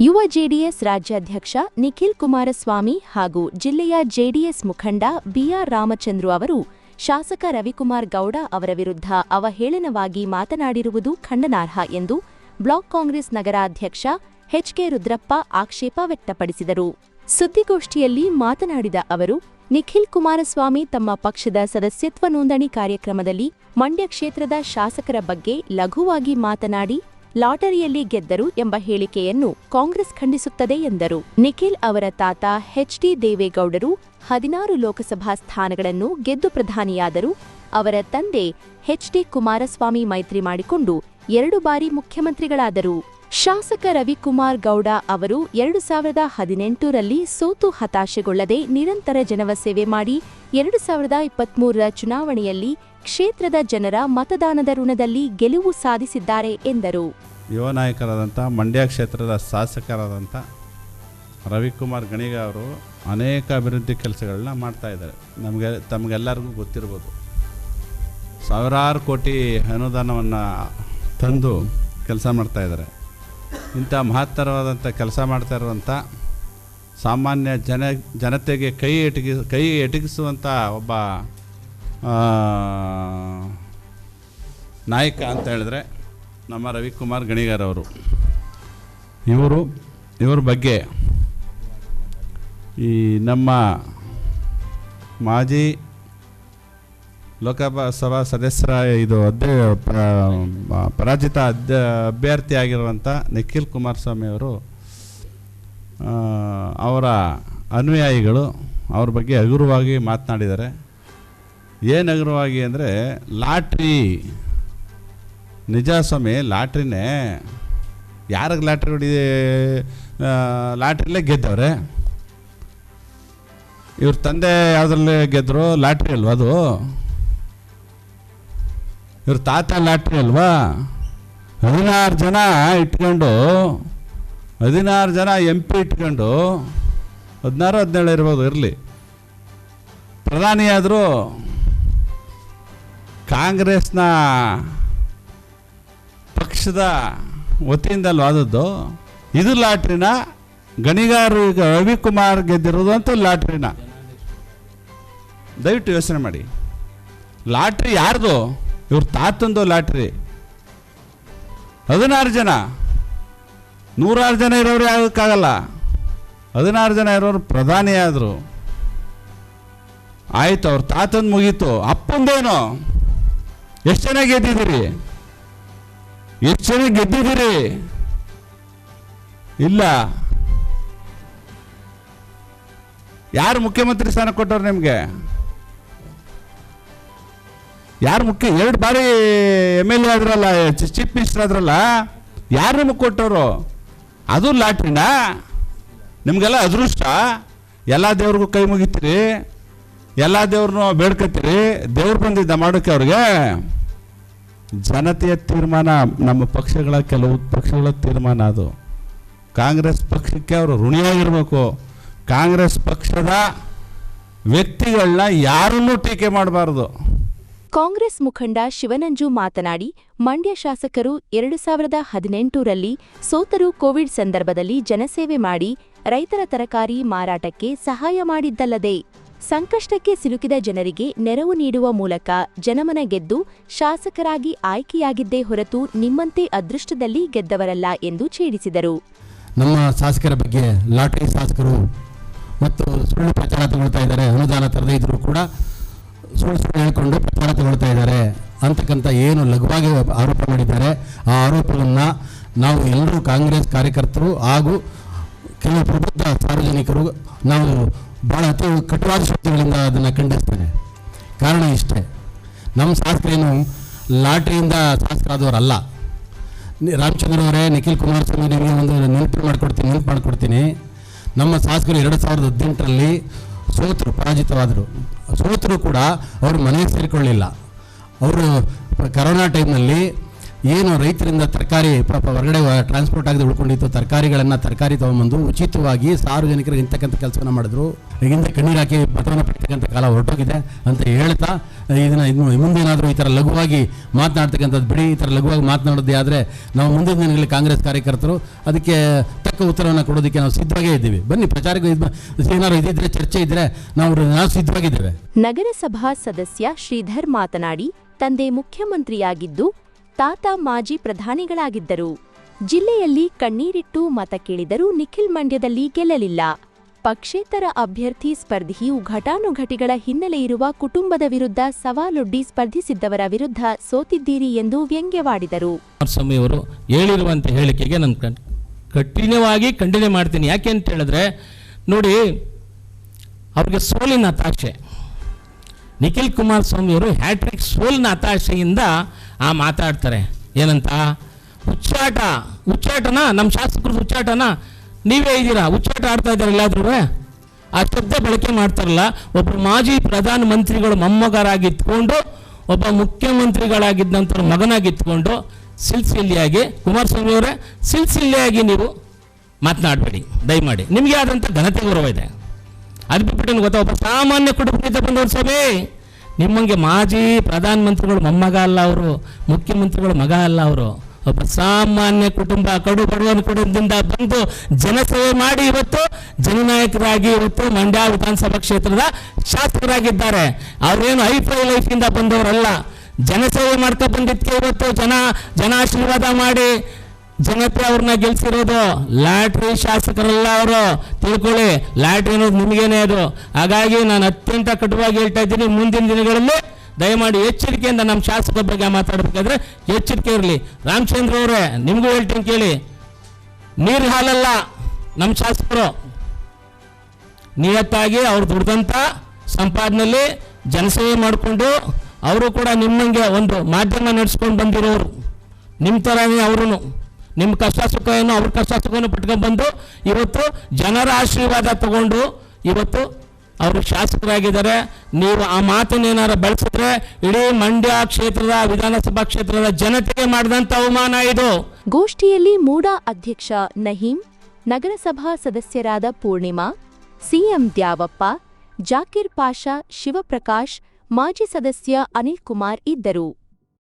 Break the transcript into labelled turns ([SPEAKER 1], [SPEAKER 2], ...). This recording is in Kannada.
[SPEAKER 1] ಯುವ ಜೆಡಿಎಸ್ ರಾಜ್ಯಾಧ್ಯಕ್ಷ ನಿಖಿಲ್ ಕುಮಾರಸ್ವಾಮಿ ಹಾಗೂ ಜಿಲ್ಲೆಯ ಜೆಡಿಎಸ್ ಮುಖಂಡ ಬಿಆರ್ ರಾಮಚಂದ್ರು ಅವರು ಶಾಸಕ ರವಿಕುಮಾರ್ ಗೌಡ ಅವರ ವಿರುದ್ಧ ಅವಹೇಳನವಾಗಿ ಮಾತನಾಡಿರುವುದು ಖಂಡನಾರ್ಹ ಎಂದು ಬ್ಲಾಕ್ ಕಾಂಗ್ರೆಸ್ ನಗರಾಧ್ಯಕ್ಷ ಎಚ್ಕೆ ರುದ್ರಪ್ಪ ಆಕ್ಷೇಪ ವ್ಯಕ್ತಪಡಿಸಿದರು. ಸುದ್ದಿಗೋಷ್ಠಿಯಲ್ಲಿ ಮಾತನಾಡಿದ ಅವರು, ನಿಖಿಲ್ ಕುಮಾರಸ್ವಾಮಿ ತಮ್ಮ ಪಕ್ಷದ ಸದಸ್ಯತ್ವ ನೋಂದಣಿ ಕಾರ್ಯಕ್ರಮದಲ್ಲಿ ಮಂಡ್ಯ ಕ್ಷೇತ್ರದ ಶಾಸಕರ ಬಗ್ಗೆ ಲಘುವಾಗಿ ಮಾತನಾಡಿ ಲಾಟರಿಯಲ್ಲಿ ಗೆದ್ದರು ಎಂಬ ಹೇಳಿಕೆಯನ್ನು ಕಾಂಗ್ರೆಸ್ ಖಂಡಿಸುತ್ತದೆ ಎಂದರು. ನಿಖಿಲ್ ಅವರ ತಾತ ಎಚ್ಡಿ ದೇವೇಗೌಡರು ಹದಿನಾರು ಲೋಕಸಭಾ ಸ್ಥಾನಗಳನ್ನು ಗೆದ್ದು ಪ್ರಧಾನಿಯಾದರು. ಅವರ ತಂದೆ ಎಚ್ಡಿ ಕುಮಾರಸ್ವಾಮಿ ಮೈತ್ರಿ ಮಾಡಿಕೊಂಡು ಎರಡು ಬಾರಿ ಮುಖ್ಯಮಂತ್ರಿಗಳಾದರು. ಶಾಸಕ ರವಿಕುಮಾರ್ ಗೌಡ ಅವರು ಎರಡು ಸಾವಿರದ ಹದಿನೆಂಟರಲ್ಲಿ ಸೋತು ಹತಾಶೆಗೊಳ್ಳದೆ ನಿರಂತರ ಜನವ ಸೇವೆ ಮಾಡಿ ಎರಡು ಸಾವಿರದ ಇಪ್ಪತ್ಮೂರರ ಚುನಾವಣೆಯಲ್ಲಿ ಕ್ಷೇತ್ರದ ಜನರ ಮತದಾನದ ಋಣದಲ್ಲಿ ಗೆಲುವು ಸಾಧಿಸಿದ್ದಾರೆ ಎಂದರು.
[SPEAKER 2] ಯುವ ನಾಯಕರಾದಂಥ, ಮಂಡ್ಯ ಕ್ಷೇತ್ರದ ಶಾಸಕರಾದಂಥ ರವಿಕುಮಾರ್ ಗಣಿಗ ಅವರು ಅನೇಕ ಅಭಿವೃದ್ಧಿ ಕೆಲಸಗಳನ್ನ ಮಾಡ್ತಾ ಇದ್ದಾರೆ. ನಮಗೆ, ತಮಗೆಲ್ಲರಿಗೂ ಗೊತ್ತಿರ್ಬೋದು. ಸಾವಿರಾರು ಕೋಟಿ ಅನುದಾನವನ್ನು ತಂದು ಕೆಲಸ ಮಾಡ್ತಾ ಇದ್ದಾರೆ. ಇಂಥ ಮಹತ್ತರವಾದಂಥ ಕೆಲಸ ಮಾಡ್ತಾ ಇರುವಂಥ ಸಾಮಾನ್ಯ ಜನ, ಜನತೆಗೆ ಕೈ ಎಟಗಿ, ಕೈ ಎಟಗಿಸುವಂಥ ಒಬ್ಬ ನಾಯಕ ಅಂತ ಹೇಳಿದ್ರೆ ನಮ್ಮ ರವಿಕುಮಾರ್ ಗಣಿಗಾರ್ ಅವರು. ಇವರು, ಇವ್ರ ಬಗ್ಗೆ ಈ ನಮ್ಮ ಮಾಜಿ ಲೋಕಸಭಾ ಸದಸ್ಯರ ಇದು ಅಧ್ಯ ಪರಾಜಿತ ಅಧ್ಯ ಅಭ್ಯರ್ಥಿಯಾಗಿರುವಂಥ ನಿಖಿಲ್ ಕುಮಾರಸ್ವಾಮಿ ಅವರು ಅವರ ಅನುಯಾಯಿಗಳು ಅವ್ರ ಬಗ್ಗೆ ಹಗುರವಾಗಿ ಮಾತನಾಡಿದ್ದಾರೆ. ಏನು ನಗರವಾಗಿ ಅಂದರೆ ಲಾಟ್ರಿ. ನಿಜ ಸ್ವಾಮಿ ಲಾಟ್ರಿನೇ. ಯಾರಿಗೆ ಲಾಟ್ರಿ ಹೊಡಿ ಲಾಟ್ರಿಲೇ ಗೆದ್ದವ್ರೆ. ಇವ್ರ ತಂದೆ ಯಾವುದ್ರಲ್ಲಿ ಗೆದ್ದರು ಲಾಟ್ರಿ ಅಲ್ವಾ ಅದು? ಇವ್ರ ತಾತ ಲಾಟ್ರಿ ಅಲ್ವಾ? ಹದಿನಾರು ಜನ ಇಟ್ಕೊಂಡು, ಹದಿನಾರು ಜನ ಎಂ ಪಿ ಇಟ್ಕೊಂಡು, ಹದಿನಾರು ಹದಿನೇಳು ಇರ್ಬೋದು ಇರಲಿ. ಪ್ರಧಾನಿಯಾದರೂ ಕಾಂಗ್ರೆಸ್ನ ಪಕ್ಷದ ವತಿಯಿಂದಲ್ವ ಆದದ್ದು, ಇದು ಲಾಟ್ರಿನ ಗಣಿಗಾರು ಈಗ ರವಿಕುಮಾರ್ ಗೆದ್ದಿರೋದು ಅಂತ ಲಾಟ್ರಿನ. ದಯವಿಟ್ಟು ಯೋಚನೆ ಮಾಡಿ. ಲಾಟ್ರಿ ಯಾರ್ದು? ಇವ್ರ ತಾತಂದು ಲಾಟ್ರಿ. ಹದಿನಾರು ಜನ. ನೂರಾರು ಜನ ಇರೋರು ಆಗೋಕ್ಕಾಗಲ್ಲ ಹದಿನಾರು ಜನ ಇರೋರು ಪ್ರಧಾನಿ ಆದರು ಆಯ್ತು, ಅವ್ರ ತಾತಂದು ಮುಗೀತು. ಅಪ್ಪಂದೇನು? ಎಷ್ಟು ಜನ ಗೆದ್ದಿದ್ದೀರಿ? ಎಷ್ಟು ಜನ ಗೆದ್ದಿದ್ದೀರಿ? ಇಲ್ಲ. ಯಾರು ಮುಖ್ಯಮಂತ್ರಿ ಸ್ಥಾನ ಕೊಟ್ಟವ್ರು ನಿಮಗೆ? ಯಾರು ಮುಖ್ಯ, ಎರಡು ಬಾರಿ ಎಂ ಎಲ್ ಎ ಆದ್ರಲ್ಲ ಚೀಫ್ ಮಿನಿಸ್ಟರ್ ಆದ್ರಲ್ಲ, ಯಾರು ನಿಮಗೆ ಕೊಟ್ಟವರು? ಅದು ಲಾಟ್ರಿನಾ? ನಿಮಗೆಲ್ಲ ಅದೃಷ್ಟ? ಎಲ್ಲ ದೇವ್ರಿಗೂ ಕೈ ಮುಗಿತೀರಿ, ಎಲ್ಲ ದೇವ್ರನ್ನೂ ಬೇಡ್ಕತ್ತೀರಿ, ದೇವ್ರು ಬಂದಿದ್ದ ಮಾಡೋಕೆ ಅವ್ರಿಗೆ? ಜನತೆಯ ತೀರ್ಮಾನ, ನಮ್ಮ ಪಕ್ಷಗಳ ಕೆಲವು ಪಕ್ಷಗಳ ತೀರ್ಮಾನ ಅದು. ಕಾಂಗ್ರೆಸ್ ಪಕ್ಷಕ್ಕೆ ಅವರು ಋಣಿಯಾಗಿರಬೇಕು. ಕಾಂಗ್ರೆಸ್ ಪಕ್ಷದ ವ್ಯಕ್ತಿಗಳನ್ನ ಯಾರನ್ನೂ ಟೀಕೆ ಮಾಡಬಾರದು.
[SPEAKER 1] ಕಾಂಗ್ರೆಸ್ ಮುಖಂಡ ಶಿವನಂಜು ಮಾತನಾಡಿ, ಮಂಡ್ಯ ಶಾಸಕರು ಎರಡು ಸಾವಿರದ ಹದಿನೆಂಟರಲ್ಲಿ ಸೋತರು ಕೋವಿಡ್ ಸಂದರ್ಭದಲ್ಲಿ ಜನಸೇವೆ ಮಾಡಿ ರೈತರ ತರಕಾರಿ ಮಾರಾಟಕ್ಕೆ ಸಹಾಯ ಮಾಡಿದ್ದಲ್ಲದೆ ಸಂಕಷ್ಟಕ್ಕೆ ಸಿಲುಕಿದ ಜನರಿಗೆ ನೆರವು ನೀಡುವ ಮೂಲಕ ಜನಮನ ಗೆದ್ದು ಶಾಸಕರಾಗಿ ಆಯ್ಕೆಯಾಗಿದ್ದೇ ಹೊರತು ನಿಮ್ಮಂತೆ ಅದೃಷ್ಟದಲ್ಲಿ ಗೆದ್ದವರಲ್ಲ ಎಂದು ಛೇಡಿಸಿದರು.
[SPEAKER 3] ನಮ್ಮ ಶಾಸಕರ ಬಗ್ಗೆ ಲಾಟರಿ ಶಾಸಕರು ಮತ್ತು ಸುಳ್ಳು ಪ್ರಚಾರ ತಗೊಳ್ತಾ ಇದ್ದಾರೆ. ಅನುದಾನ ತರದೇ ಇದ್ರೂ ಕೂಡ ಸುಳ್ಳು ಸುಳ್ಳು ಹೇಳಿಕೊಂಡು ಪ್ರಚಾರ ತಗೊಳ್ತಾ ಇದ್ದಾರೆ. ಅಂತಕ್ಕಂಥ ಏನು ಲಘುವಾಗಿ ಆರೋಪ ಮಾಡಿದ್ದಾರೆ. ಆ ಆರೋಪವನ್ನು ನಾವು ಎಲ್ಲರೂ ಕಾಂಗ್ರೆಸ್ ಕಾರ್ಯಕರ್ತರು ಹಾಗೂ ಕೆಲವು ಪ್ರಬುದ್ಧ ಸಾರ್ವಜನಿಕರು ನಾವು ಭಾಳ ಅತಿ ಕಟುವಾದ ಶಕ್ತಿಗಳಿಂದ ಅದನ್ನು ಖಂಡಿಸ್ತೇನೆ. ಕಾರಣ ಇಷ್ಟೇ. ನಮ್ಮ ಶಾಸಕರೇನು ಲಾಟ್ರಿಯಿಂದ ಶಾಸಕರಾದವರಲ್ಲ. ರಾಮಚಂದ್ರ ಅವರೇ, ನಿಖಿಲ್ ಕುಮಾರಸ್ವಾಮಿ ನಿಮಗೆ ಒಂದು ನೆನಪು ಮಾಡಿಕೊಡ್ತೀನಿ ನೆನಪು ಮಾಡಿಕೊಡ್ತೀನಿ. ನಮ್ಮ ಶಾಸಕರು ಎರಡು ಸಾವಿರದ ಹದಿನೆಂಟರಲ್ಲಿ ಸೋತರು, ಪರಾಜಿತವಾದರು. ಸೋತರು ಕೂಡ ಅವರು ಮನೆಗೆ ಸೇರಿಕೊಳ್ಳಿಲ್ಲ ಅವರು ಕರೋನಾ ಟೈಮ್ನಲ್ಲಿ ಏನು ರೈತರಿಂದ ತರಕಾರಿ ಪಾಪ ಹೊರಗಡೆ ಟ್ರಾನ್ಸ್ಪೋರ್ಟ್ ಆಗದೆ ಉಳ್ಕೊಂಡಿತ್ತು ತರಕಾರಿಗಳನ್ನು ತರಕಾರಿ ತೊಗೊಂಬಂದು ಉಚಿತವಾಗಿ ಸಾರ್ವಜನಿಕರಿಗೆ ಇಂತಕ್ಕಂಥ ಕೆಲಸವನ್ನು ಮಾಡಿದ್ರು. ಹಿಂದೆ ಕಣ್ಣೀರು ಹಾಕಿ ಮತವನ್ನು ಪಡ್ತಕ್ಕಂಥ ಕಾಲ ಹೊರಟೋಗಿದೆ ಅಂತ ಹೇಳ್ತಾ, ಇದನ್ನು ಇನ್ನು ಮುಂದೇನಾದರೂ ಈ ಥರ ಲಘುವಾಗಿ ಮಾತನಾಡ್ತಕ್ಕಂಥದ್ದು ಬಿಡಿ, ಈ ಥರ ಲಘುವಾಗಿ ಮಾತನಾಡೋದೇ ಆದರೆ ನಾವು ಮುಂದಿನ ದಿನಗಳಲ್ಲಿ ಕಾಂಗ್ರೆಸ್ ಕಾರ್ಯಕರ್ತರು ಅದಕ್ಕೆ ತಕ್ಕ ಉತ್ತರವನ್ನು ಕೊಡೋದಕ್ಕೆ ನಾವು ಸಿದ್ಧವಾಗೇ ಇದ್ದೀವಿ. ಬನ್ನಿ ಪ್ರಚಾರಕ್ಕೆ ಏನಾದ್ರು ಇದಿದ್ರೆ, ಚರ್ಚೆ ಇದ್ರೆ ನಾವು ನಾವು ಸಿದ್ಧವಾಗಿದ್ದೇವೆ.
[SPEAKER 1] ನಗರಸಭಾ ಸದಸ್ಯ ಶ್ರೀಧರ್ ಮಾತನಾಡಿ, ತಂದೆ ಮುಖ್ಯಮಂತ್ರಿಯಾಗಿದ್ದು ತಾತ ಮಾಜಿ ಪ್ರಧಾನಿಗಳಾಗಿದ್ದರು. ಜಿಲ್ಲೆಯಲ್ಲಿ ಕಣ್ಣೀರಿಟ್ಟು ಮತ ಕೇಳಿದರೂ ನಿಖಿಲ್ ಮಂಡ್ಯದಲ್ಲಿ ಗೆಲ್ಲಲಿಲ್ಲ. ಪಕ್ಷೇತರ ಅಭ್ಯರ್ಥಿ ಸ್ಪರ್ಧಿಯು ಘಟಾನುಘಟಿಗಳ ಹಿನ್ನೆಲೆಯಿರುವ ಕುಟುಂಬದ ವಿರುದ್ಧ ಸವಾಲೊಡ್ಡಿ ಸ್ಪರ್ಧಿಸಿದ್ದವರ ವಿರುದ್ಧ ಸೋತಿದ್ದೀರಿ ಎಂದು ವ್ಯಂಗ್ಯವಾಡಿದರು.
[SPEAKER 4] ಕುಮಾರಸ್ವಾಮಿಯವರು ಹೇಳಿರುವಂಥ ಹೇಳಿಕೆಗೆ ನಾನು ಕಠಿಣವಾಗಿ ಖಂಡನೆ ಮಾಡ್ತೀನಿ. ಯಾಕೆ ಅಂತ ಹೇಳಿದ್ರೆ ನೋಡಿ, ಅವ್ರಿಗೆ ಸೋಲಿನ ಹತಾಶೆ ನಿಖಿಲ್ ಕುಮಾರ್ ಅವರು ಹ್ಯಾಟ್ರಿಕ್ ಸೋಲ್ನ ಹತಾಶೆಯಿಂದ ಆ ಮಾತಾಡ್ತಾರೆ. ಏನಂತ? ಹುಚ್ಚಾಟ. ಹುಚ್ಚಾಟನ? ನಮ್ಮ ಶಾಸಕರು ಹುಚ್ಚಾಟನ? ನೀವೇ ಇದ್ದೀರಾ? ಹುಚ್ಚಾಟ ಆಡ್ತಾ ಇದ್ದಾರೆ ಎಲ್ಲಾದ್ರೂ ಆ ಶಬ್ದ ಬಳಕೆ ಮಾಡ್ತಾರಲ್ಲ ಒಬ್ಬ ಮಾಜಿ ಪ್ರಧಾನ ಮಂತ್ರಿಗಳು ಮೊಮ್ಮಗರಾಗಿತ್ಕೊಂಡು ಒಬ್ಬ ಮುಖ್ಯಮಂತ್ರಿಗಳಾಗಿದ್ದಂಥ ಮಗನಾಗಿತ್ಕೊಂಡು ಸಿಲ್ಸಿಲಿಯಾಗಿ ಕುಮಾರಸ್ವಾಮಿ ಅವರೇ ಸಿಲ್ಸಿಲಿಯಾಗಿ ನೀವು ಮಾತನಾಡಬೇಡಿ. ದಯಮಾಡಿ. ನಿಮಗೆ ಆದಂಥ ಘನತೆ ಗೌರವ ಇದೆ. ಅದು ಬಿಟ್ಬಿಟ್ಟು ಗೊತ್ತಾ, ಒಬ್ಬ ಸಾಮಾನ್ಯ ಕುಟುಂಬದಿಂದ ಬಂದವರು ಸಭೆ ನಿಮ್ಮಂಗೆ ಮಾಜಿ ಪ್ರಧಾನಮಂತ್ರಿಗಳು ಮೊಮ್ಮಗ ಅಲ್ಲ ಅವರು, ಮುಖ್ಯಮಂತ್ರಿಗಳು ಮಗ ಅಲ್ಲ ಅವರು. ಒಬ್ಬ ಸಾಮಾನ್ಯ ಕುಟುಂಬ, ಕಡು ಬಡವನ ಕುಟುಂಬದಿಂದ ಬಂದು ಜನಸೇವೆ ಮಾಡಿ ಇವತ್ತು ಜನನಾಯಕರಾಗಿ ಇವತ್ತು ಮಂಡ್ಯ ವಿಧಾನಸಭಾ ಕ್ಷೇತ್ರದ ಶಾಸಕರಾಗಿದ್ದಾರೆ. ಅವರೇನು ಹೈಫೈ ಲೈಫಿಂದ ಬಂದವರಲ್ಲ. ಜನಸೇವೆ ಮಾಡ್ತಾ ಬಂದಿದ್ದಕ್ಕೆ ಇವತ್ತು ಜನ ಜನ ಆಶೀರ್ವಾದ ಮಾಡಿ ಜನತೆ ಅವ್ರನ್ನ ಗೆಲ್ಸಿರೋದು ಲಾಟ್ರಿ ಶಾಸಕರೆಲ್ಲ ಅವರು. ತಿಳ್ಕೊಳ್ಳಿ, ಲಾಟ್ರಿ ಅನ್ನೋದು ನಿಮಗೇನೆ ಅದು. ಹಾಗಾಗಿ ನಾನು ಅತ್ಯಂತ ಕಟುವಾಗಿ ಹೇಳ್ತಾ ಇದ್ದೀನಿ, ಮುಂದಿನ ದಿನಗಳಲ್ಲಿ ದಯಮಾಡಿ ಎಚ್ಚರಿಕೆಯಿಂದ ನಮ್ಮ ಶಾಸಕರ ಬಗ್ಗೆ ಮಾತಾಡಬೇಕಾದ್ರೆ ಎಚ್ಚರಿಕೆ ಇರಲಿ. ರಾಮಚಂದ್ರ ಅವರೇ, ನಿಮಗೂ ಹೇಳ್ತೀನಿ ಕೇಳಿ. ನೀರು ಹಾಲಲ್ಲ ನಮ್ಮ ಶಾಸಕರು. ನಿಯತ್ತಾಗಿ ಅವ್ರು ದುಡ್ದಂಥ ಸಂಪಾದನೆಯಲ್ಲಿ ಜನಸೇವೆ ಮಾಡಿಕೊಂಡು ಅವರು ಕೂಡ ನಿಮ್ಮಂಗೆ ಒಂದು ಮಾಧ್ಯಮ ನಡೆಸ್ಕೊಂಡು ಬಂದಿರೋರು. ನಿಮ್ಮ ಥರನೇ ಅವರು ನಿಮ್ಮ ಕಷ್ಟ ಸುಖವನ್ನು ಅವ್ರ ಕಷ್ಟ ಸುಖವನ್ನು ಪಟ್ಕೊಂಡ್ಬಂದು ಇವತ್ತು ಜನರ ಆಶೀರ್ವಾದ ತಗೊಂಡು ಇವತ್ತು ಅವರು ಶಾಸಕರಾಗಿದ್ದಾರೆ. ನೀವು ಆ ಮಾತನ್ನೇನಾರ ಬಳಸಿದ್ರೆ ಇಡೀ ಮಂಡ್ಯ ಕ್ಷೇತ್ರದ ವಿಧಾನಸಭಾ ಕ್ಷೇತ್ರದ ಜನತೆಗೆ ಮಾಡಿದಂಥ ಅವಮಾನ ಇದು.
[SPEAKER 1] ಗೋಷ್ಠಿಯಲ್ಲಿ ಮೂಡಾ ಅಧ್ಯಕ್ಷ ನಹೀಂ, ನಗರಸಭಾ ಸದಸ್ಯರಾದ ಪೂರ್ಣಿಮಾ, ಸಿಎಂ ದ್ಯಾವಪ್ಪ, ಜಾಕಿರ್ ಪಾಷಾ, ಶಿವಪ್ರಕಾಶ್, ಮಾಜಿ ಸದಸ್ಯ ಅನಿಲ್ ಕುಮಾರ್ ಇದ್ದರು.